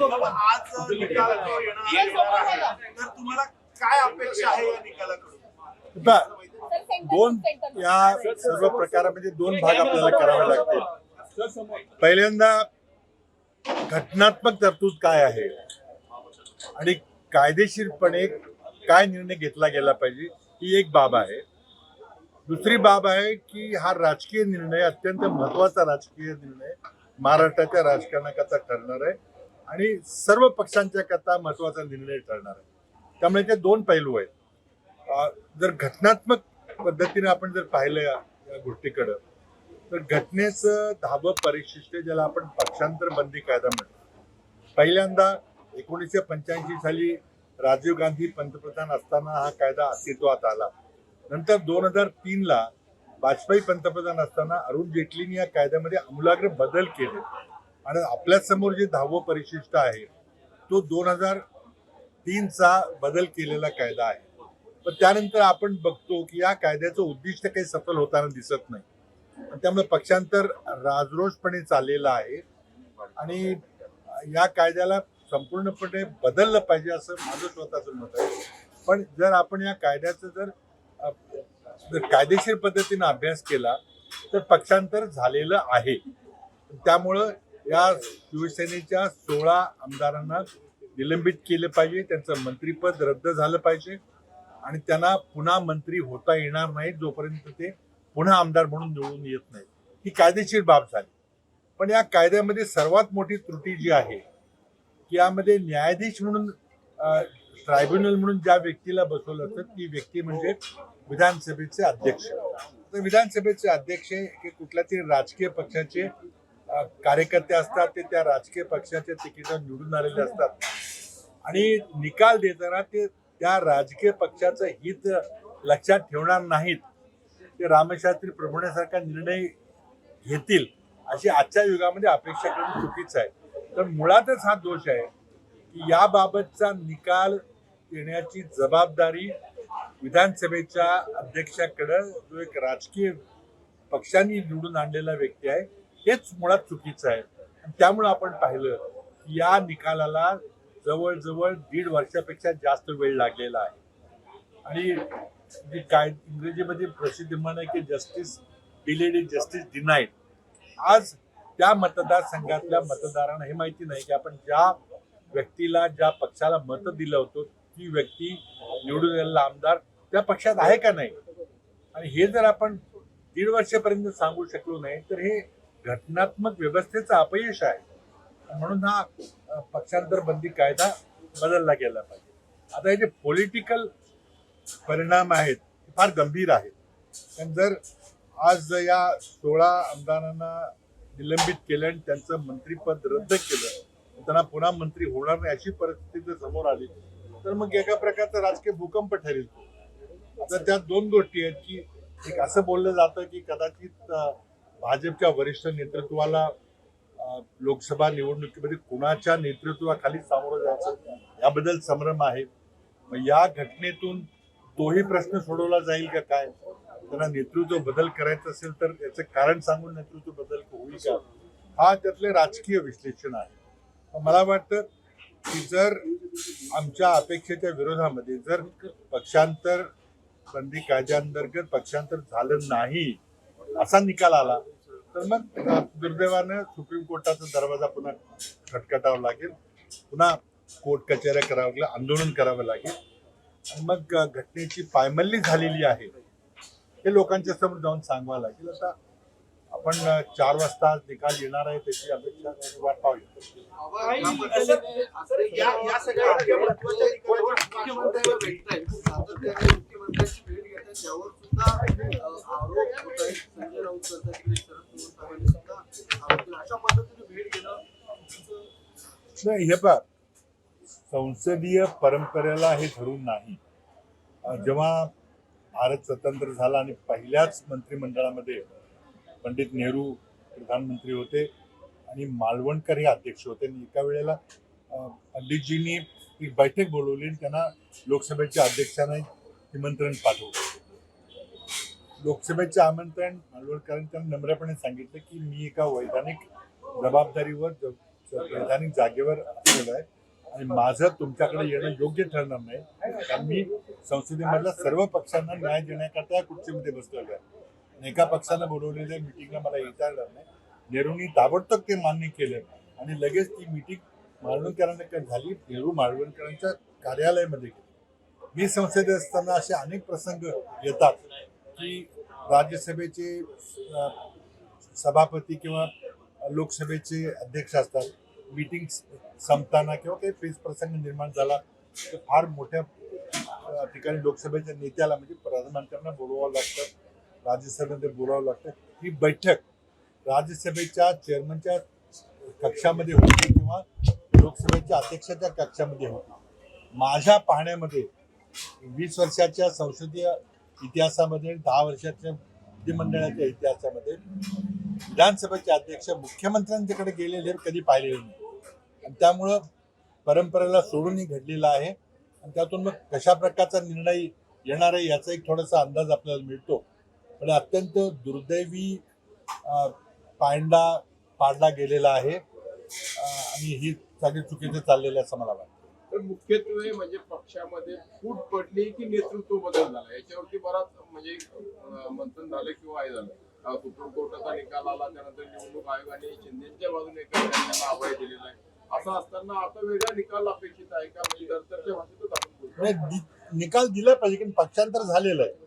बाबा, आज निकाल जो येणार येणार आहे. तर तुम्हाला काय अपेक्षा आहे या निकालाकडून? आता दोन या सर्व प्रकारामध्ये दोन भाग आपल्याला करावे लागतील. पहिल्यांदा घटनात्मक तरतूद काय आहे? आणि कायदेशीरपणे काय निर्णय घेतला गेला पाहिजे ही एक बाब आहे. दुसरी बाब आहे की हा राजकीय निर्णय अत्यंत महत्त्वाचा राजकीय निर्णय महाराष्ट्राच्या राजकारणाकरता ठरणार आहे. आणि सर्व पक्षांच्या करता महत्त्वाचा निर्णय ठरणार आहे. त्यामुळे ते दोन पैलू आहेत. जर घटनात्मक पद्धतीने आपण जर पाहिलं या गोष्टीकडं तर घटनेचं दहावं परिशिष्ट ज्याला आपण पक्षांतर बंदी कायदा म्हणतो. पहिल्यांदा एकोणीसशे पंच्याऐंशी साली राजीव गांधी पंतप्रधान असताना हा कायदा अस्तित्वात आला. नंतर दोन हजार तीनला वाजपेयी पंतप्रधान असताना अरुण जेटलींनी या कायद्यामध्ये आमूलाग्र बदल केले. आणि आपल्यासमोर जे दहावं परिशिष्ट आहे तो दोन हजार तीनचा बदल केलेला कायदा आहे. पण त्यानंतर आपण बघतो की या कायद्याचं उद्दिष्ट काही सफल होताना दिसत नाही. त्यामुळे पक्षांतर राजरोषपणे चाललेलं आहे. आणि या कायद्याला संपूर्णपणे बदललं पाहिजे असं माझं स्वतःचं मत आहे. पण जर आपण या कायद्याचं जर जर कायदेशीर पद्धतीनं अभ्यास केला तर पक्षांतर झालेलं आहे. त्यामुळं या शिवसेनेच्या सोळा आमदारांना निलंबित केलं पाहिजे त्यांचं मंत्रीपद रद्द झालं पाहिजे आणि त्यांना पुन्हा मंत्री होता येणार नाही जोपर्यंत ते पुन्हा आमदार म्हणून निवडून येत नाही. ही कायदेशीर बाब झाली. पण या कायद्यामध्ये सर्वात मोठी त्रुटी जी आहे की यामध्ये न्यायाधीश म्हणून ट्रायब्युनल म्हणून ज्या व्यक्तीला बसवलं असतं ती व्यक्ती म्हणजे विधानसभेचे अध्यक्ष. तर विधानसभेचे अध्यक्ष हे कुठल्या तरी राजकीय पक्षाचे कार्यकर्ते असतात ते त्या राजकीय पक्षाच्या तिकीटावर निवडून आलेले असतात. आणि निकाल देताना ते त्या राजकीय पक्षाचं हित लक्षात ठेवणार नाहीत. ते रामशास्त्री प्रभुण्यासारखा निर्णय घेतील अशी आजच्या युगामध्ये अपेक्षा करणं चुकीचं आहे. तर मुळातच हा दोष आहे की याबाबतचा निकाल देण्याची जबाबदारी विधानसभेच्या अध्यक्षाकडं जो एक राजकीय पक्षांनी निवडून आणलेला व्यक्ती आहे हेच मुळात चुकीचं आहे. आणि त्यामुळे आपण पाहिलं की या निकालाला जवळजवळ दीड वर्षापेक्षा जास्त वेळ लागलेला आहे. आणि काय इंग्रजीमध्ये प्रसिद्ध म्हण आहे की justice delayed is justice denied आज त्या मतदारसंघातल्या मतदारांना हे माहिती नाही की आपण ज्या व्यक्तीला ज्या पक्षाला मत दिलं होतं ती व्यक्ती निवडून आलेला आमदार त्या पक्षात आहे का नाही? आणि हे जर आपण दीड वर्षापर्यंत सांगू शकलो नाही तर हे घटनात्मक व्यवस्थेचं अपयश आहे. म्हणून हा पक्षांतर बंदी कायदा बदलला गेला पाहिजे. आता हे जे पॉलिटिकल परिणाम आहेत ते फार गंभीर आहेत. पण जर आज या सोळा आमदारांना निलंबित केलं आणि त्यांचं मंत्रीपद रद्द केलं त्यांना पुन्हा मंत्री होणार नाही अशी परिस्थिती जर समोर आली तर मग एका प्रकारचा राजकीय भूकंप ठरेल. आता त्यात दोन गोष्टी आहेत की एक असं बोललं जातं की कदाचित भाजपच्या वरिष्ठ नेतृत्वाला लोकसभा निवडणुकीमध्ये कुणाच्या नेतृत्वाखाली सामोरं जायचं याबद्दल संभ्रम आहे. मग या घटनेतून तोही प्रश्न सोडवला जाईल का काय? त्यांना नेतृत्व बदल करायचं असेल तर याचं कारण सांगून नेतृत्व बदल होईल का? हा त्यातले राजकीय विश्लेषण आहे. मला वाटतं की जर आमच्या अपेक्षेच्या विरोधामध्ये जर पक्षांतर बंदी कायद्याअंतर्गत पक्षांतर झालं नाही असा निकाल आला. तर मग दुर्दैवानं सुप्रीम कोर्टाचा दरवाजा पुन्हा खटखटावा लागेल. पुन्हा कोर्ट कचेऱ्या करावं लागेल आंदोलन करावं लागेल. आणि मग घटनेची पायमल्ली झालेली आहे हे लोकांच्या समोर जाऊन सांगावं लागेल. आता आपण चार वाजता निकाल येणार आहे त्याची अपेक्षा वाट पाहूया. सर, सुद्धा आरोप होत आहेत संजय राऊत करतात की शरद पवार साहेबांनी सुद्धा आरोप केला. अशा पद्धतीने भेट घेणं नाही हे पहा संसदीय परंपरेला हे धरून नाही जेव्हा भारत स्वतंत्र झाला आणि पहिल्याच मंत्रिमंडळामध्ये पंडित नेहरू प्रधानमंत्री होते आणि मालवणकर हे अध्यक्ष होते आणि एका वेळेला पंडितजींनी एक बैठक बोलवली आणि त्यांना लोकसभेच्या अध्यक्षांना निमंत्रण पाठवलं लोकसभेचे आमंत्रण मालवणकरांनी त्यांना नम्रपणे सांगितलं की मी एका वैधानिक जबाबदारीवर वैधानिक जागेवर असलेलो आहे आणि माझं तुमच्याकडे येणं योग्य ठरणार नाही. कारण मी संसदेमधल्या सर्व पक्षांना न्याय देण्याकरता या खुर्चीमध्ये बसलेलो आहे. आणि एका पक्षानं बोलवलेल्या मिटिंगला मला येता येणार नाही. नेहरूंनी ताबडतोब ते मान्य केलं आणि लगेच ती मिटिंग माळवणकरांना झाली? नेहरू माळवणकरांच्या कार्यालयामध्ये गेली. मी संसदेत असताना असे अनेक प्रसंग येतात. की राज्यसभेचे सभापती किंवा लोकसभेचे अध्यक्ष असतात. मीटिंग संपताना किंवा काही फेस प्रसंग निर्माण झाला तर फार मोठ्या ठिकाणी लोकसभेच्या नेत्याला म्हणजे प्रधानमंत्र्यांना बोलवावं लागतं राज्यसभेमध्ये बोलावं लागतं. ही बैठक राज्यसभेच्या चेअरमनच्या कक्षामध्ये होती किंवा लोकसभेच्या अध्यक्षाच्या कक्षामध्ये होती. माझ्या पाहण्यामध्ये वीस वर्षाच्या संसदीय इतिहासामध्ये दहा वर्षाच्या विधिमंडळाच्या इतिहासामध्ये विधानसभेचे अध्यक्ष मुख्यमंत्र्यांच्याकडे गेलेले कधी पाहिलेले नाही. आणि त्यामुळं परंपरेला सोडूनही घडलेला आहे. आणि त्यातून मग कशा प्रकारचा निर्णय येणार आहे याचा एक थोडासा अंदाज आपल्याला मिळतो. पण अत्यंत दुर्दैवी पांडा पायंडा पाडला गेलेला आहे. आणि ही सगळी चुकीचं चाललेलं आहे असं मला वाटतं. तर मुख्यत्वे म्हणजे पक्षामध्ये फूट पडली की नेतृत्व बदल झाला. याच्यावरती बराच म्हणजे मंथन झालं किंवा हे झालं. सुप्रीम कोर्टाचा निकाल आला त्यानंतर निवडणूक आयोगाने शिंदेच्या बाजूने एका त्यांना अभय दिलेला आहे. असं असताना आता वेगळा निकाल अपेक्षित आहे का? म्हणजे नंतरच्या भाषेतच आपण निकाल दिला पाहिजे कारण पक्षांतर झालेलं आहे.